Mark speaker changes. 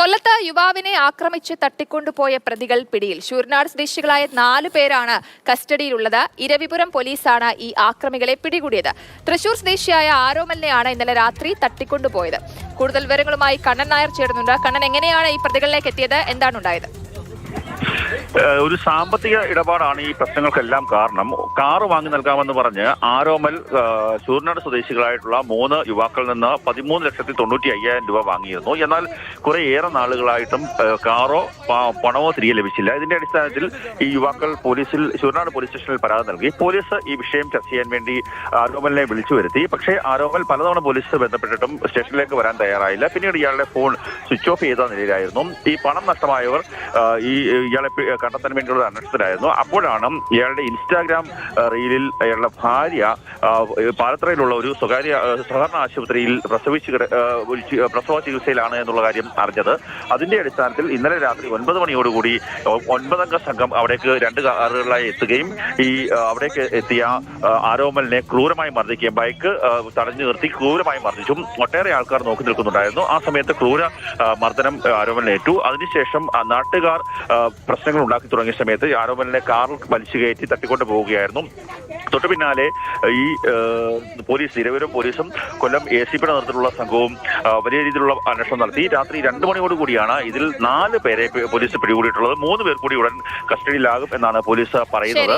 Speaker 1: കൊല്ലത്ത് യുവാവിനെ ആക്രമിച്ച് തട്ടിക്കൊണ്ടുപോയ പ്രതികൾ പിടിയിൽ. ശൂർനാട് സ്വദേശികളായ നാല് പേരാണ് കസ്റ്റഡിയിലുള്ളത്. ഇരവിപുരം പോലീസാണ് ഈ ആക്രമികളെ പിടികൂടിയത്. തൃശൂർ സ്വദേശിയായ ആരോമലിനെയാണ് ഇന്നലെ രാത്രി തട്ടിക്കൊണ്ടുപോയത്. കൂടുതൽ വിവരങ്ങളുമായി കണ്ണൻ നായർ ചേരുന്നുണ്ട്. കണ്ണൻ എങ്ങനെയാണ് ഈ പ്രതികളിലേക്ക് എത്തിയത്? എന്താണ് ഉണ്ടായത്?
Speaker 2: ഒരു സാമ്പത്തിക ഇടപാടാണ് ഈ പ്രശ്നങ്ങൾക്കെല്ലാം കാരണം. കാറ് വാങ്ങി നൽകാമെന്ന് പറഞ്ഞ് ആരോമൽ ചൂർനാട് സ്വദേശികളായിട്ടുള്ള മൂന്ന് യുവാക്കളിൽ നിന്ന് പതിമൂന്ന് ലക്ഷത്തി തൊണ്ണൂറ്റി അയ്യായിരം രൂപ വാങ്ങിയിരുന്നു. എന്നാൽ കുറെ ഏറെ നാളുകളായിട്ടും കാറോ പണമോ തിരികെ ലഭിച്ചില്ല. ഇതിന്റെ അടിസ്ഥാനത്തിൽ ഈ യുവാക്കൾ പോലീസിൽ ചൂർനാട് പോലീസ് സ്റ്റേഷനിൽ പരാതി നൽകി. പോലീസ് ഈ വിഷയം ചർച്ച ചെയ്യാൻ വേണ്ടി ആരോമലിനെ വിളിച്ചു വരുത്തി. പക്ഷേ ആരോമൽ പലതവണ പോലീസ് ബന്ധപ്പെട്ടിട്ടും സ്റ്റേഷനിലേക്ക് വരാൻ തയ്യാറായില്ല. പിന്നീട് ഇയാളുടെ ഫോൺ സ്വിച്ച് ഓഫ് ചെയ്ത നിലയിലായിരുന്നു. ഈ പണം നഷ്ടമായവർ ഈ ഇയാളെ കണ്ടെത്താൻ വേണ്ടിയുള്ള അന്വേഷണത്തിലായിരുന്നു. അപ്പോഴാണ് ഇയാളുടെ ഇൻസ്റ്റാഗ്രാം റീലിൽ അയാളുടെ ഭാര്യ പാലത്തറയിലുള്ള ഒരു സ്വകാര്യ സഹകരണ ആശുപത്രിയിൽ പ്രസവിച്ച് പ്രസവ ചികിത്സയിലാണ് എന്നുള്ള കാര്യം അറിഞ്ഞത്. അതിന്റെ അടിസ്ഥാനത്തിൽ ഇന്നലെ രാത്രി ഒൻപത് മണിയോടുകൂടി ഒൻപതംഗ സംഘം അവിടേക്ക് രണ്ട് കാറുകളിലായി എത്തുകയും ഈ അവിടേക്ക് എത്തിയ ആരോമലിനെ ക്രൂരമായി മർദ്ദിക്കുകയും ബൈക്ക് തടഞ്ഞു നിർത്തി ക്രൂരമായി മർദ്ദിച്ചു ഒട്ടേറെ ആൾക്കാർ നോക്കി നിൽക്കുന്നുണ്ടായിരുന്നു. ആ സമയത്ത് ക്രൂര മർദ്ദനം ആരോമലിനേറ്റു അതിനുശേഷം നാട്ടുകാർ പ്രശ്നങ്ങൾ ഉണ്ടാക്കി തുടങ്ങിയ സമയത്ത് ആരോപണനെ കാറിൽ വലിച്ചു കയറ്റി തട്ടിക്കൊണ്ട് പോവുകയായിരുന്നു. തൊട്ടു പിന്നാലെ ഈ പോലീസ് നിരവധി പോലീസും കൊല്ലം എ സി പിയുടെ നേതൃത്വത്തിലുള്ള സംഘവും വലിയ രീതിയിലുള്ള അന്വേഷണം നടത്തി. രാത്രി രണ്ട് മണിയോട് കൂടിയാണ് ഇതിൽ നാല് പേരെ പോലീസ് പിടികൂടിയിട്ടുള്ളത്. മൂന്ന് പേർ കൂടി ഉടൻ കസ്റ്റഡിയിലാകും എന്നാണ് പോലീസ് പറയുന്നത്.